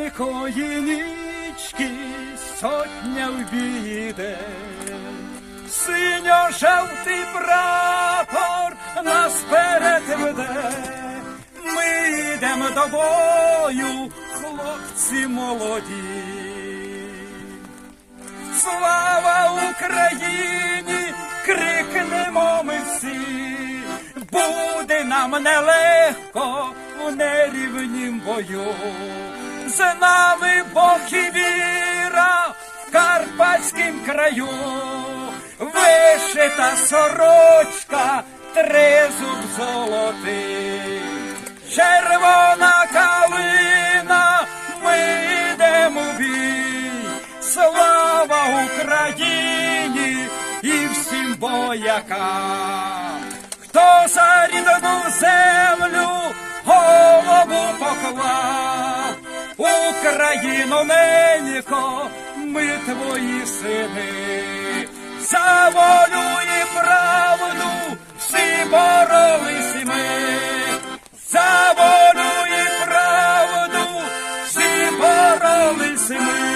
великої нічки сотня вбіде. Синьо-жовтий прапор нас веде. Ми йдемо до бою, хлопці молоді. Слава Україні! крикнемо ми всі, буде нам нелегко у нерівнім бою. За нами Бог віра в карпатськім краю, вишита сорочка, тризуб золотий, червона калина, ми йдемо в бій. Слава Україні і всім боякам, хто за рідну землю голову поклав, країно ненько, ми твої сини, за волю і правду всі боролись ми, за волю і правду всі боролись ми.